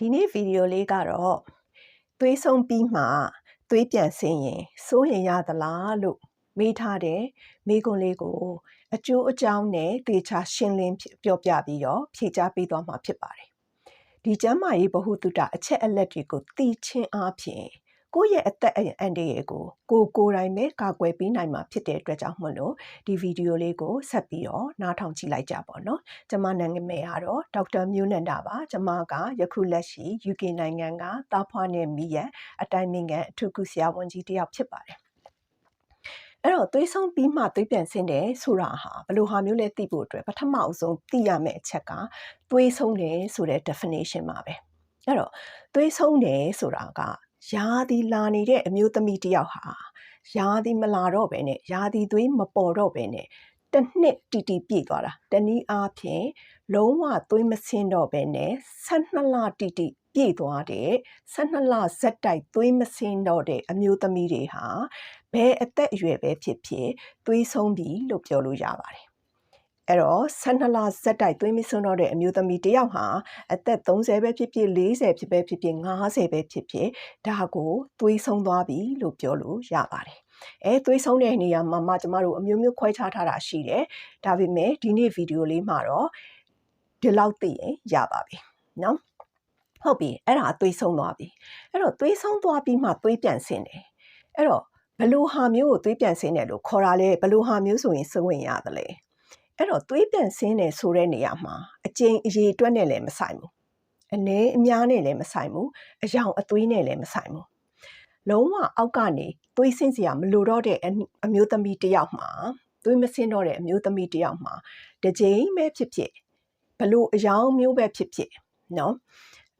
ဒီနေ့ဗီဒီယိုလေးကတော့သွေးဆုံးပြီးမှသွေးပြန်ဆင်းရင်စိုးရင်ရသလားလို့မေးထားတဲ့မိကွန်းလေးကို အကျိုးအကြောင်းနဲ့တေချာရှင်းလင်းပြောပြပြီးတော့ဖြေကြားပေးသွားမှာဖြစ်ပါတယ်ဒီကျမ်းမာရေးဗဟုသုတအချက်အလက်တွေကိုသိချင်းအားဖြင့် ကိုယ့်ရဲ့အသက်အန္တရာယ်ကိုကိုကိုယ်တိုင်ပဲကာကွယ်ပေးနိုင်မှာဖြစ်တဲ့အတွက်ကြောင့်မလို့ဒီဗီဒီယိုလေးကိုဆက်ပြီးတော့နားထောင်ကြည့်လိုက်ကြပါတော့။ကျွန်မနာမည်ကတော့ဒေါက်တာမျိုးနန္ဒပါ။ကျွန်မကယခုလက်ရှိ UK နိုင်ငံကတာဖွားနဲ့မိရန်အတိုင်းမင်ကန်အထူးကုဆရာဝန်ကြီးတယောက်ဖြစ်ပါတယ်။အဲ့တော့သွေးဆုံးပြီးမှသွေးပြန်ဆင်းတယ်ဆိုတာဟာဘယ်လိုဟာမျိုးလဲသိဖို့အတွက်ပထမအဆုံးသိရမယ့်အချက်ကသွေးဆုံးတယ်ဆိုတဲ့ definition ပါပဲ။အဲ့တော့သွေးဆုံးတယ်ဆိုတာက ရာသီလာနေတဲ့အမျိုးသမီးတယောက်ဟာရာသီမလာတော့ဘဲနဲ့ရာသီသွေးမပေါ်တော့ဘဲနဲ့တစ်နှစ်တီတီပြည့်သွားတာတနည်းအားဖြင့်လုံးဝသွေးမဆင်းတော့ဘဲနဲ့12လတီတီပြည့်သွားတဲ့12လဇက်တိုက်သွေးမဆင်းတော့တဲ့အမျိုးသမီးတွေဟာဘယ်အသက်အရွယ်ပဲဖြစ်ဖြစ်သွေးဆုံးပြီလို့ပြောလို့ရပါတယ် အဲ့တော့12လဇက်တိုက်သွေးမစွန်းတော့တဲ့အမျိုးသမီးတယောက်ဟာအသက်30ပဲဖြစ်ဖြစ်40ဖြစ်ပဲဖြစ်ဖြစ်50ပဲဖြစ်ဖြစ်ဒါကိုသွေးဆုံးသွားပြီလို့ပြောလို့ရပါတယ်အဲသွေးဆုံးတဲ့နေရာမှာမှကျမတို့အမျိုးမျိုးခွဲခြားထားတာရှိတယ်ဒါပေမဲ့ဒီနေ့ဗီဒီယိုလေးမှာတော့ဒီလောက်သိရင်ရပါပြီเนาะဟုတ်ပြီအဲ့ဒါသွေးဆုံးသွားပြီအဲ့တော့သွေးဆုံးသွားပြီးမှသွေးပြန်ဆင်းတယ်အဲ့တော့ဘလို့ဟာမျိုးကိုသွေးပြန်ဆင်းတယ်လို့ခေါ်တာလဲဘလို့ဟာမျိုးဆိုရင်စဝင်ရတယ်လေ အဲ့တော့သွေးပြန်ဆင်းတယ်ဆိုတဲ့နေရာမှာအကျဉ်အရေးအတွက်နဲ့လည်းမဆိုင်ဘူးအနည်းအများနဲ့လည်းမဆိုင်ဘူးအယောင်အသွေးနဲ့လည်းမဆိုင်ဘူးလုံးဝအောက်ကနေသွေးဆင်းစရာမလိုတော့တဲ့အမျိုးသမီးတယောက်မှာသွေးမဆင်းတော့တဲ့အမျိုးသမီးတယောက်မှာတစ်ကြိမ်ပဲဖြစ်ဖြစ်ဘလို့အယောင်မျိုးပဲဖြစ်ဖြစ်နော်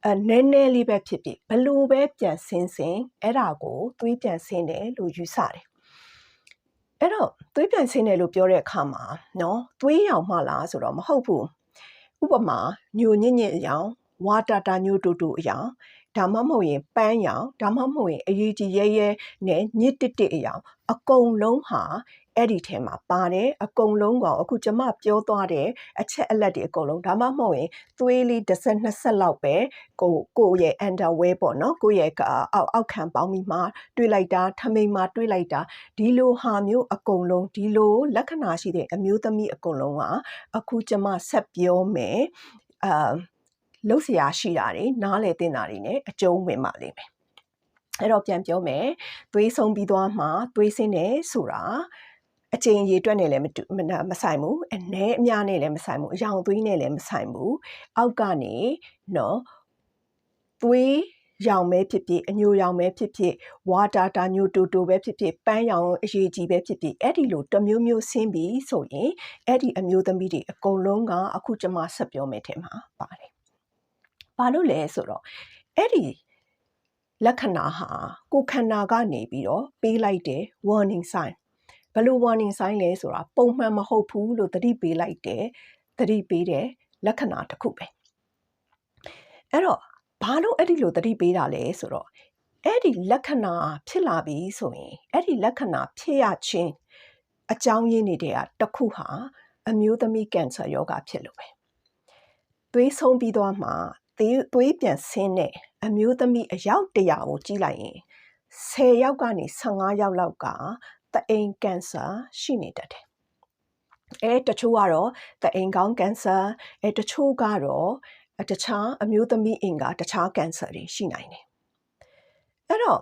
အဲနည်းနည်းလေးပဲဖြစ်ဖြစ်ဘလို့ပဲပြန်ဆင်းဆင်းအဲ့ဒါကိုသွေးပြန်ဆင်းတယ်လို့ယူဆတယ် အဲ့တော့သွေးပြန်ဆင်းတယ်လို့ပြောတဲ့အခါမှာနော်သွေးရောင်မှလားဆိုတော့မဟုတ်ဘူးဥပမာညိုညစ်ညစ်အရောင်ဝါတာတာညိုတူတူအရောင်ဒါမှမဟုတ်ရင်ပန်းရောင်ဒါမှမဟုတ်ရင်အရေးကြီးရဲရဲနဲ့ညစ်တစ်တစ်အရောင်အကုန်လုံးဟာ အဲ့ဒီထဲမှာပါတယ်အကုန်လုံးကောင်အခုကျမပြောသွားတဲ့အချက်အလက်တွေအကုန်လုံးဒါမှမဟုတ်ရင်သွေးလေးတစ်ဆက်နှစ်ဆက်လောက်ပဲကိုကိုရဲ့ underwear ပေါ့နော်ကိုရဲ့အောက်အောက်ခံပေါင်းပြီးမှတွေးလိုက်တာထမိန်မှာတွေးလိုက်တာဒီလိုဟာမျိုးအကုန်လုံးဒီလိုလက္ခဏာရှိတဲ့အမျိုးသမီးအကုန်လုံးကအခုကျမဆက်ပြောမယ်အာလှုပ်ရှားရှိတာတွေနားလေတင်တာတွေ ਨੇ အကျုံးဝင်ပါလိမ့်မယ်အဲ့တော့ပြန်ပြောမယ်သွေးဆုံးပြီးသွားမှသွေးဆင်းတယ်ဆိုတာ အချိန်ရေတွက်နဲ့လည်းမတူမဆိုင်ဘူးအနည်းအများနဲ့လည်းမဆိုင်ဘူးအယောင်သွေးနဲ့လည်းမဆိုင်ဘူးအောက်ကနေနော်သွေးရောင်ပဲဖြစ်ဖြစ်အညိုရောင်ပဲဖြစ်ဖြစ်ဝါတာတာညိုတူတူပဲဖြစ်ဖြစ်ပန်းရောင်အရေးကြီးပဲဖြစ်ဖြစ်အဲ့ဒီလိုတမျိုးမျိုးဆင်းပြီးဆိုရင်အဲ့ဒီအမျိုးသမီးတွေအကုန်လုံးကအခုကျမဆက်ပြောမယ်ထဲမှာပါတယ်။ဘာလို့လဲဆိုတော့အဲ့ဒီလက္ခဏာဟာကိုခန္ဓာကနေပြီးတော့ပေးလိုက်တဲ့ warning sign ဘယ် လို warning sign လဲဆိုတာပုံမှန်မဟုတ်ဘူးလို့သတိပေးလိုက်တယ်သတိပေးတဲ့လက္ခဏာတစ်ခုပဲအဲ့တော့ဘာလို့အဲ့ဒီလိုသတိပေးတာလဲဆိုတော့အဲ့ဒီလက္ခဏာဖြစ်လာပြီဆိုရင်အဲ့ဒီလက္ခဏာဖြစ်ရခြင်းအကြောင်းရင်းနေတဲ့တစ်ခုဟာအမျိုးသမီးကင်ဆာယောဂဖြစ်လို့ပဲသွေးဆုံးပြီးတော့မှသွေးပြန်ဆင်းတဲ့အမျိုးသမီးအယောက်တရာကိုကြည့်လိုက်ရင်10ယောက်ကနေ15ယောက်လောက်က သအိမ်ကင်ဆာရှိနေတတ်တယ်။အဲတချို့ကတော့သအိမ်ကောင်းကင်ဆာအဲတချို့ကတော့တခြားအမျိုးသမီးအင်ကတခြားကင်ဆာတွေရှိနိုင်တယ်။အဲ့တော့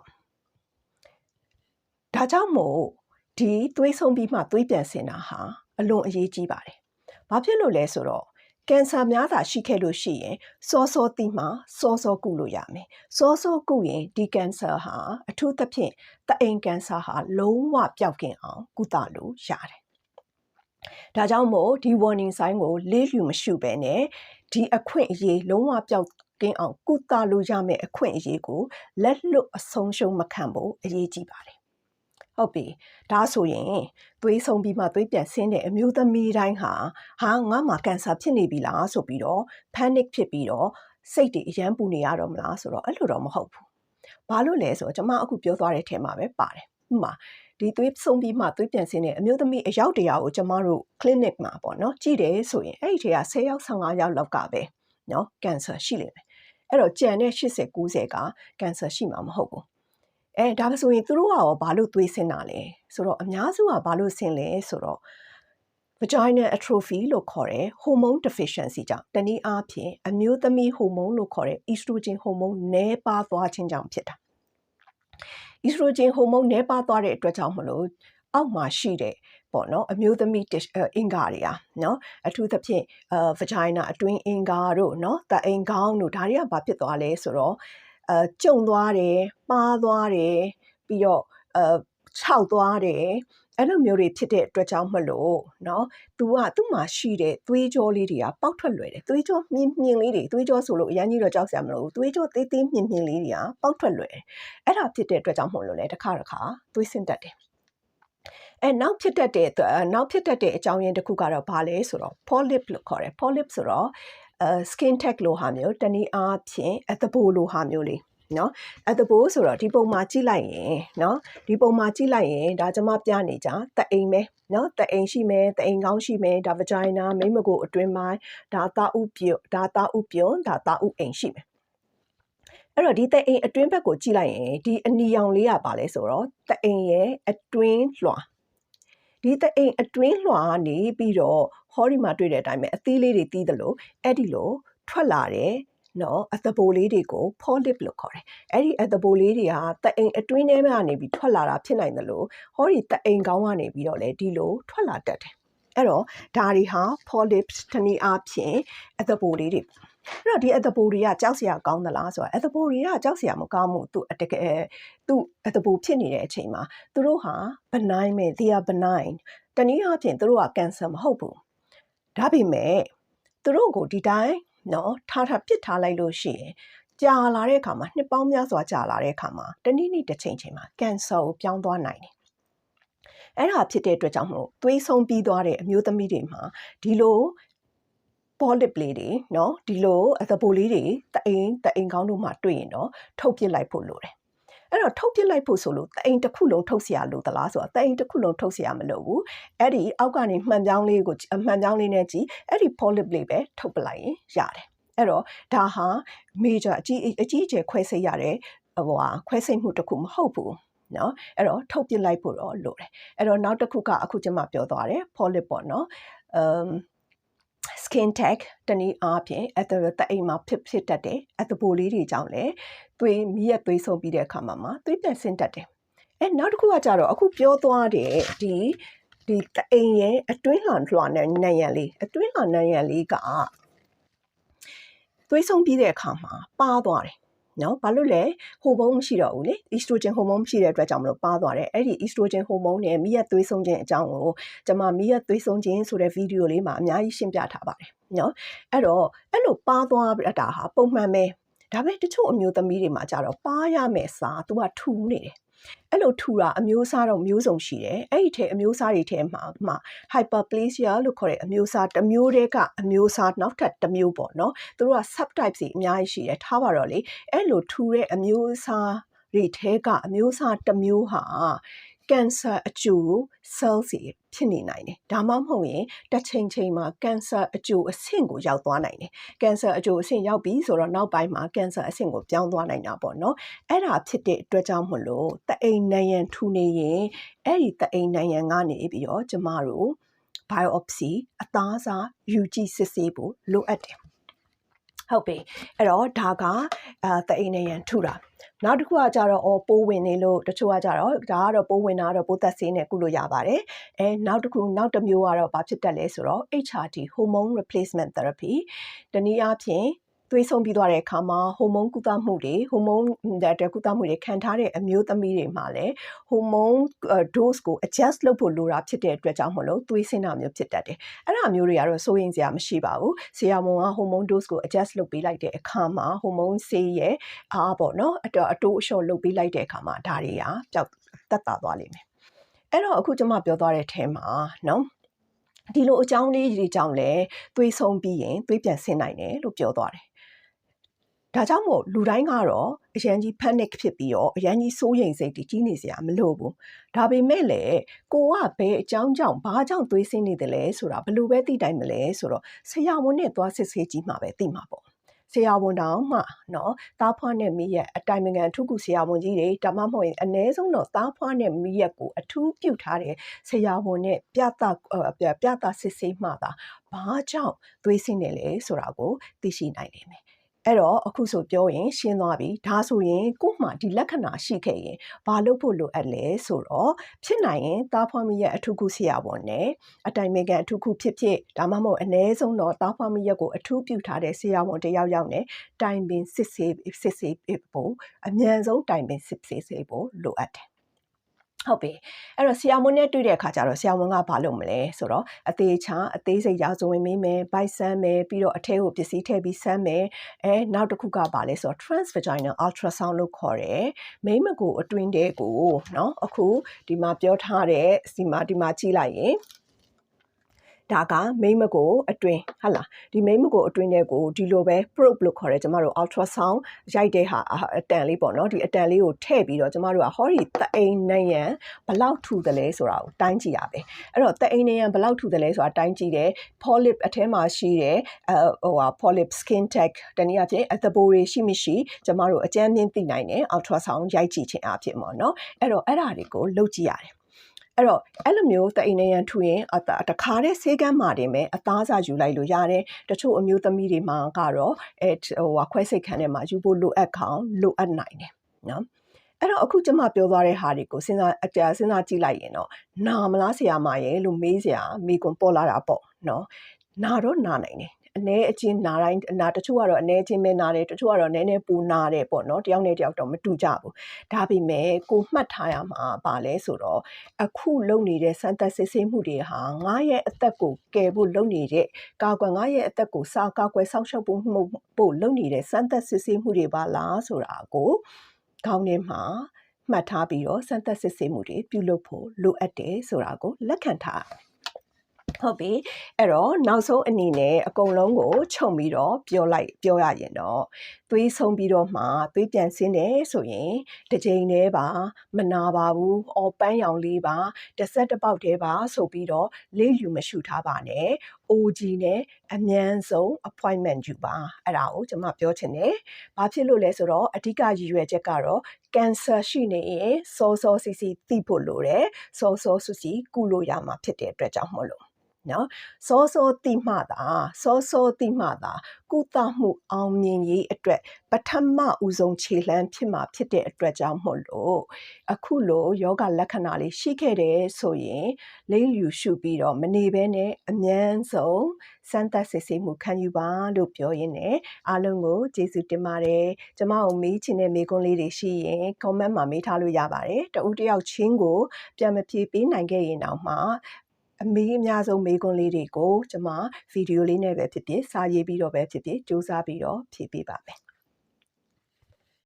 ဒါကြောင့်မို့ဒီသွေးဆုံးပြီးမှသွေးပြန်ဆင်တာဟာအလွန်အရေးကြီးပါတယ်။ဘာဖြစ်လို့လဲဆိုတော့ ကင်ဆာများသာရှိခဲ့လို့ရှိရင်စောစောတိမှစောစောကုလို့ရမယ်စောစောကုရင်ဒီကင်ဆာဟာအထူးသဖြင့်တအိမ်ကင်ဆာဟာလုံးဝပျောက်ကင်အောင်ကုသလို့ရတယ်ဒါကြောင့်မို့ဒီ warning sign ကိုလေးလျူမရှုဘဲနဲ့ဒီအခွင့်အရေးလုံးဝပျောက်ကင်းအောင်ကုသလို့ရမယ့်အခွင့်အရေးကိုလက်လွတ်အဆုံးရှုံးမခံဖို့အရေးကြီးပါတယ် ဟုတ်ပြီဒါဆိုရင်သွေးဆုံးပြီးမှသွေးပြန်ဆင်းတဲ့အမျိုးသမီးတိုင်းဟာဟာငါမှာကင်ဆာဖြစ်နေပြီလားဆိုပြီးတော့ panic ဖြစ်ပြီးတော့စိတ်တွေအယမ်းပူနေရတော့မလားဆိုတော့အဲ့လိုတော့မဟုတ်ဘူးဘာလို့လဲဆိုတော့ကျွန်မအခုပြောသွားတဲ့ထဲမှာပဲပါတယ်ဥပမာဒီသွေးဆုံးပြီးမှသွေးပြန်ဆင်းတဲ့အမျိုးသမီးအယောက်တရာကိုကျမတို့ clinic မှာပေါ့နော်ကြည့်တယ်ဆိုရင်အဲ့ဒီထဲက10ယောက်15ယောက်လောက်ကပဲနော်ကင်ဆာရှိလိမ့်မယ်အဲ့တော့ကြံတဲ့80 90ကကင်ဆာရှိမှာမဟုတ်ဘူး အဲဒါဆိုရင်သူတို့ကရောဘာလို့သွေးဆင်းတာလဲဆိုတော့အများစုကဘာလို့ဆင်းလဲဆိုတော့ vaginal atrophy လို့ခေါ်တဲ့ hormone deficiency ကြောင့်တနည်းအားဖြင့်အမျိုးသမီးဟိုမုန်းလို့ခေါ်တဲ့ estrogen hormone နည်းပါးသွားခြင်းကြောင့်ဖြစ်တာ estrogen hormone နည်းပါးသွားတဲ့အတွက်ကြောင့်မလို့အောက်မှာရှိတဲ့ပေါ့နော်အမျိုးသမီးအင်္ဂါတွေอ่ะเนาะအထူးသဖြင့်အာ vagina အတွင်းအင်္ဂါတို့เนาะတအိမ်ကောင်းတို့ဒါတွေကဘာဖြစ်သွားလဲဆိုတော့ အဲကျုံသွားတယ်ပါသွားတယ်ပြီးတော့အဲခြောက်သွားတယ်အဲ့လိုမျိုးတွေဖြစ်တဲ့အတွက်ကြောင့်မလို့เนาะ तू ကသူ့မှာရှိတဲ့သွေးကြောလေးတွေကပေါက်ထွက်လွယ်တယ်သွေးကြောမြင်မြင်လေးတွေသွေးကြောဆိုလို့အရင်ကြီးတော့ကြောက်စရာမလိုဘူးသွေးကြောသေးသေးမြင်မြင်လေးတွေကပေါက်ထွက်လွယ်တယ်အဲ့ဒါဖြစ်တဲ့အတွက်ကြောင့်မို့လို့လေတစ်ခါတစ်ခါသွေးဆင်းတတ်တယ်အဲနောက်ဖြစ်တတ်တဲ့နောက်ဖြစ်တတ်တဲ့အကြောင်းရင်းတစ်ခုကတော့ဘာလဲဆိုတော့ polyp လို့ခေါ်တယ် polyp ဆိုတော့ အဲ skin tag လိုဟာမျိုးတနည်းအားဖြင့်အသဘိုးလိုဟာမျိုးလေးနော်အသဘိုးဆိုတော့ဒီပုံမှာကြည့်လိုက်ရင်နော်ဒီပုံမှာကြည့်လိုက်ရင်ဒါကျမပြနေကြတအိမ်ပဲနော်တအိမ်ရှိမယ်တအိမ်ကောင်းရှိမယ်ဒါ vagina မိမကိုအတွင်းပိုင်းဒါတာဥပြုတ်ဒါတာဥပြုတ်ဒါတာဥအိမ်ရှိမယ်အဲ့တော့ဒီတအိမ်အတွင်းဘက်ကိုကြည့်လိုက်ရင်ဒီအနီရောင်လေးကပါလဲဆိုတော့တအိမ်ရဲ့အတွင်းလွှာဒီတအိမ်အတွင်းလွှာကနေပြီးတော့ ဟောဒီမှာတွေ့တဲ့အတိုင်းပဲအသေးလေးတွေတီးတယ်လို့အဲ့ဒီလိုထွက်လာတဲ့နော်အသဘိုလေးတွေကို polyp လို့ခေါ်တယ်။အဲ့ဒီအသဘိုလေးတွေကတအိမ်အတွင်းထဲမှာနေပြီးထွက်လာတာဖြစ်နိုင်တယ်လို့ဟောဒီတအိမ်ကောင်းကနေပြီးတော့လေဒီလိုထွက်လာတတ်တယ်။အဲ့တော့ဒါတွေဟာ polyps တနည်းအားဖြင့်အသဘိုလေးတွေအဲ့တော့ဒီအသဘိုတွေကကြောက်စရာကောင်းသလားဆိုတော့အသဘိုတွေကကြောက်စရာမကောင်းဘူးသူတကယ်သူအသဘိုဖြစ်နေတဲ့အချိန်မှာသူတို့ဟာ benign ပဲ they are benign တနည်းအားဖြင့်သူတို့က cancer မဟုတ်ဘူး ဒါပေမဲ့သူတို့ကိုဒီတိုင်းနော်ထားထားပစ်ထားလိုက်လို့ရှိရင်ကြာလာတဲ့အခါမှာနှစ်ပေါင်းများစွာကြာလာတဲ့အခါမှာတနည်းနည်းတစ်ချိန်ချိန်မှာကန်ဆာကိုပြောင်းသွားနိုင်တယ်။အဲ့ဒါဖြစ်တဲ့အတွက်ကြောင့်မို့သွေးဆုံးပြီးသွားတဲ့အမျိုးသမီးတွေမှာဒီလို polyp လေးတွေနော်ဒီလိုအသပိုလေးတွေတအိမ်တအိမ်ကောင်းတို့မှာတွေ့ရင်တော့ထုတ်ပစ်လိုက်ဖို့လိုတယ်။ အဲ့တော့ထုတ်ပစ်လိုက်ဖို့ဆိုလို့တအိမ်တစ်ခုလုံးထုတ်เสียလို့သလားဆိုတော့တအိမ်တစ်ခုလုံးထုတ်เสียမလို့ဘူးအဲ့ဒီအောက်ကနေမှန်ပြောင်းလေးကိုမှန်ပြောင်းလေးနဲ့ကြည့်အဲ့ဒီ polyp လေးပဲထုတ်ပလိုက်ရင်ရတယ်အဲ့တော့ဒါဟာ major အကြီးအကြီးအကျယ်ခွဲစိတ်ရတဲ့ဟိုဟာခွဲစိတ်မှုတစ်ခုမဟုတ်ဘူးနော်အဲ့တော့ထုတ်ပစ်လိုက်ဖို့တော့လိုတယ်အဲ့တော့နောက်တစ်ခုကအခုကျမပြောသွားတယ် polyp ပေါ့နော် um skin tag တနည်းအားဖြင့်အသတအိမ်မှာဖြစ်ဖြစ်တတ်တယ်အသပိုလေးတွေကြောင့်လည်းသွေးမြည့်သွေးဆုံးပြီးတဲ့အခါမှာမှာသွေးပြန်ဆင်းတတ်တယ်အဲနောက်တစ်ခုကကြတော့အခုပြောသွားတဲ့ဒီဒီတအိမ်ရဲ့အတွင်းလှန်လွှာနဲ့နံရံလေးအတွင်းလှန်နံရံလေးကသွေးဆုံးပြီးတဲ့အခါမှာပါသွားတယ် နော်ဘာလို့လဲဟိုမုန်းမရှိတော့ဘူးလေ estrogen ဟိုမုန်းမရှိတဲ့အတွက်ကြောင့်မလို့ပါသွားတယ်အဲ့ဒီ estrogen ဟိုမုန်းနဲ့မိရသွေးဆုံးခြင်းအကြောင်းကိုကျွန်မမိရသွေးဆုံးခြင်းဆိုတဲ့ဗီဒီယိုလေးမှာအများကြီးရှင်းပြထားပါတယ်နော်အဲ့တော့အဲ့လိုပါသွားတာဟာပုံမှန်ပဲဒါပေမဲ့တချို့အမျိုးသမီးတွေမှာကြတော့ပါရမယ်စာ तू ကထူနေတယ် အဲ့လိုထူတာအမျိုးအစားတော့မျိုးစုံရှိတယ်အဲ့ဒီထဲအမျိုးအစားတွေထဲမှာမှာ hyperplasia လို့ခေါ်တဲ့အမျိုးအစားတစ်မျိုးတည်းကအမျိုးအစားနောက်ထပ်တစ်မျိုးပေါ့နော်သူတို့က subtype စီအများကြီးရှိတယ်ထားပါတော့လေအဲ့လိုထူတဲ့အမျိုးအစားတွေထဲကအမျိုးအစားတစ်မျိုးဟာ ကင်ဆာအကျိုး cell စီဖြစ်နေနိုင်တယ်ဒါမှမဟုတ်ရင်တစ်ချိန်ချိန်မှာကင်ဆာအကျိုးအဆင့်ကိုရောက်သွားနိုင်တယ်ကင်ဆာအကျိုးအဆင့်ရောက်ပြီဆိုတော့နောက်ပိုင်းမှာကင်ဆာအဆင့်ကိုပြောင်းသွားနိုင်တာပေါ့နော်အဲ့ဒါဖြစ်တဲ့အတွက်ကြောင့်မလို့တအိမ်နိုင်ရန်ထူနေရင်အဲ့ဒီတအိမ်နိုင်ရန်ကနေပြီးတော့ကျမတို့ biopsy အသားစားယူကြည့်စစ်ဆေးဖို့လိုအပ်တယ် ဟုတ်ပြီအဲ့တော့ဒါကအာတအိမ်နေရန်ထူတာနောက်တစ်ခုကကြတော့အော်ပိုးဝင်နေလို့တချို့ကကြတော့ဒါကတော့ပိုးဝင်တာကတော့ပိုးသက်ဆေးနဲ့ကုလို့ရပါတယ်အဲနောက်တစ်ခုနောက်တစ်မျိုးကတော့ဘာဖြစ်တတ်လဲဆိုတော့ HRT hormone replacement therapy တနည်းအားဖြင့် သွေးဆုံးပြီးသွားတဲ့အခါမှာဟိုမုန်းကုသမှုတွေဟိုမုန်းတဲ့ကုသမှုတွေခံထားတဲ့အမျိုးသမီးတွေမှာလည်းဟိုမုန်း dose ကို adjust လုပ်ဖို့လိုတာဖြစ်တဲ့အတွက်ကြောင့်မလို့သွေးဆင်းတာမျိုးဖြစ်တတ်တယ်။အဲ့ဒါမျိုးတွေကတော့စိုးရိမ်စရာမရှိပါဘူး။ဆရာဝန်ကဟိုမုန်း dose ကို adjust လုပ်ပေးလိုက်တဲ့အခါမှာဟိုမုန်းဆေးရဲ့အားပေါ့နော်အတော့အတိုးအလျှော့လုပ်ပေးလိုက်တဲ့အခါမှာဒါတွေကပျောက်တက်တာသွားလိမ့်မယ်။အဲ့တော့အခုကျွန်မပြောသွားတဲ့ထဲမှာနော်ဒီလိုအကြောင်းလေးတွေကြောင့်လဲသွေးဆုံးပြီးရင်သွေးပြန်ဆင်းနိုင်တယ်လို့ပြောသွားတယ် ဒါကြောင့်မို့လူတိုင်းကတော့အရန်ကြီး panic ဖြစ်ပြီးတော့အရန်ကြီးစိုးရိမ်စိတ်တွေကြီးနေစရာမလိုဘူးဒါပေမဲ့လည်းကိုကဘယ်အကြောင်းကြောင့်ဘာကြောင့်သွေးဆင်းနေတယ်လဲဆိုတာဘယ်လိုပဲသိတိုင်းမလဲဆိုတော့ဆရာဝန်နဲ့သွားစစ်ဆေးကြည့်မှာပဲသိမှာပေါ့ဆရာဝန်တောင်မှနော်သားဖွားနဲ့မိရဲ့အတိုင်ပင်ခံအထူးကုဆရာဝန်ကြီးတွေဒါမှမဟုတ်ရင်အ ਨੇ ဆုံးတော့သားဖွားနဲ့မိရဲ့ကိုအထူးပြုထားတဲ့ဆရာဝန်နဲ့ပြသအော်ပြပြသစစ်ဆေးမှသာဘာကြောင့်သွေးဆင်းနေလဲဆိုတာကိုသိရှိနိုင်လိမ့်မယ် အဲ့တော့အခုဆိုပြောရင်ရှင်းသွားပြီဒါဆိုရင်ကို့မှာဒီလက္ခဏာရှိခဲ့ရင်ဘာလုပ်ဖို့လိုအပ်လဲဆိုတော့ဖြစ်နိုင်ရင်သားဖွားမိရဲ့အထုခုဆရာဝန်နဲ့အတိုင်ပင်ခံအထုခုဖြစ်ဖြစ်ဒါမှမဟုတ်အ ਨੇ ဆုံးတော့သားဖွားမိရဲ့ကိုအထူးပြုထားတဲ့ဆရာဝန်တစ်ယောက်ယောက်နဲ့တိုင်ပင်စစ်ဆေးစစ်ဆေးဖို့အမြန်ဆုံးတိုင်ပင်စစ်ဆေးဖို့လိုအပ်တယ် ဟုတ်ပြီအဲ့တော့ဆရာမွန်းနဲ့တွေ့တဲ့အခါကျတော့ဆရာမွန်းကဘာလုပ်မလဲဆိုတော့အသေးချာအသေးစိတ်ရာဇဝင်မေးမယ်ဘိုက်ဆမ်းမယ်ပြီးတော့အထဲကိုပစ္စည်းထည့်ပြီးဆမ်းမယ်အဲနောက်တစ်ခုကဘာလဲဆိုတော့ transvaginal ultrasound လို့ခေါ်တယ်မိမကိုအတွင်းတဲ့ကိုเนาะအခုဒီမှာပြောထားတဲ့ဒီမှာဒီမှာကြည့်လိုက်ရင် ဒါကမိမကိုအတွင်းဟုတ်လားဒီမိမကိုအတွင်းတဲ့ကိုဒီလိုပဲ probe လို့ခေါ်တယ်ကျမတို့ ultrasound ရိုက်တဲ့ဟာအတန်လေးပေါ့နော်ဒီအတန်လေးကိုထည့်ပြီးတော့ကျမတို့ကဟောဒီတအိမ်နံရံဘလောက်ထူတယ်လဲဆိုတာကိုတိုင်းကြည့်ရပဲအဲ့တော့တအိမ်နံရံဘလောက်ထူတယ်လဲဆိုတာတိုင်းကြည့်တယ် polyp အထဲမှာရှိတဲ့အဲဟိုဟာ polyp skin tag တနည်းအားဖြင့်အသဘိုးတွေရှိမရှိကျမတို့အကြမ်းမြင့်သိနိုင်တယ် ultrasound ရိုက်ကြည့်ခြင်းအဖြစ်ပေါ့နော်အဲ့တော့အဲ့ဒါတွေကိုလုပ်ကြည့်ရတယ် အဲ့တော့အဲ့လိုမျိုးတအိမ်နေရန်ထူရင်အတခါတဲ့ဆေးကမ်းမှာတင်ပဲအသားစာယူလိုက်လို့ရတယ်တချို့အမျိုးသမီးတွေမှာကတော့အဲဟိုခွဲစိတ်ခန်းထဲမှာယူဖို့လိုအပ်ခေါင်လိုအပ်နိုင်တယ်နော်အဲ့တော့အခုကျမပြောသွားတဲ့ဟာတွေကိုစဉ်းစားအကြစဉ်းစားကြည့်လိုက်ရင်တော့နာမလားဆရာမရဲ့လို့မေးစရာမိကွန်ပေါ်လာတာပေါ့နော်နာတော့နာနိုင်တယ် အ ਨੇ အချင်းနာတိုင်းနာတချို့ကတော့အ ਨੇ အချင်းပဲနာတယ်တချို့ကတော့နည်းနည်းပူနာတယ်ပေါ့နော်တယောက်နဲ့တယောက်တော့မတူကြဘူးဒါပေမဲ့ကိုမှတ်ထားရမှာပါလဲဆိုတော့အခုလုပ်နေတဲ့စမ်းသပ်စစ်ဆေးမှုတွေဟာငါရဲ့အသက်ကိုကယ်ဖို့လုပ်နေတဲ့ကာကွယ်ငါရဲ့အသက်ကိုစာကာကွယ်စောင့်ရှောက်ဖို့မှုပို့လုပ်နေတဲ့စမ်းသပ်စစ်ဆေးမှုတွေပါလားဆိုတာကိုခေါင်းထဲမှာမှတ်ထားပြီးတော့စမ်းသပ်စစ်ဆေးမှုတွေပြုလုပ်ဖို့လိုအပ်တယ်ဆိုတာကိုလက်ခံထား ဟုတ်ပြီအဲ့တော့နောက်ဆုံးအနေနဲ့အကုန်လုံးကိုခြုံပြီးတော့ပြောလိုက်ပြောရရင်တော့သွေးဆုံးပြီးတော့မှသွေးပြန်ဆင်းတယ်ဆိုရင်တစ်ချိန်တည်းပါမနာပါဘူးအော်ပန်းရောင်လေးပါတစ်ဆက်တစ်ပေါက်တည်းပါဆိုပြီးတော့လေးယူမရှုထားပါနဲ့ OG နဲ့အမြန်ဆုံး appointment ယူပါအဲ့ဒါကိုကျွန်မပြောချင်တယ်ဘာဖြစ်လို့လဲဆိုတော့အဓိကရည်ရွယ်ချက်ကတော့ cancer ရှိနေရင်စောစောစီစီသိဖို့လိုတယ်စောစောစီစီကုလို့ရမှာဖြစ်တဲ့အတွက်ကြောင့်မို့လို့ နော်စောစောတိမှသာစောစောတိမှသာကုသမှုအောင်မြင်ရေးအတွက်ပထမဦးဆုံးခြေလှမ်းဖြစ်မှာဖြစ်တဲ့အတွက်ကြောင့်မို့လို့အခုလိုယောဂလက္ခဏာလေးရှိခဲ့တယ်ဆိုရင်လိမ့်ယူရှုပြီးတော့မနေဘဲနဲ့အမြန်ဆုံးစမ်းသပ်စစ်ဆေးမှုခံယူပါလို့ပြောရင်းနဲ့အားလုံးကိုကျေးဇူးတင်ပါတယ်ကျမကိုမေးချင်တဲ့မေးခွန်းလေးတွေရှိရင် comment မှာမေးထားလို့ရပါတယ်တဦးတယောက်ချင်းကိုပြန်မဖြေပေးနိုင်ခဲ့ရင်တော့မှ အမေးအများဆုံးမေးခွန်းလေးတွေကိုကျွန်မဗီဒီယိုလေးနဲ့ပဲဖြစ်ဖြစ်စာရေးပြီးတော့ပဲဖြစ်ဖြစ်စူးစမ်းပြီးတော့ဖြည့်ပေးပါမယ်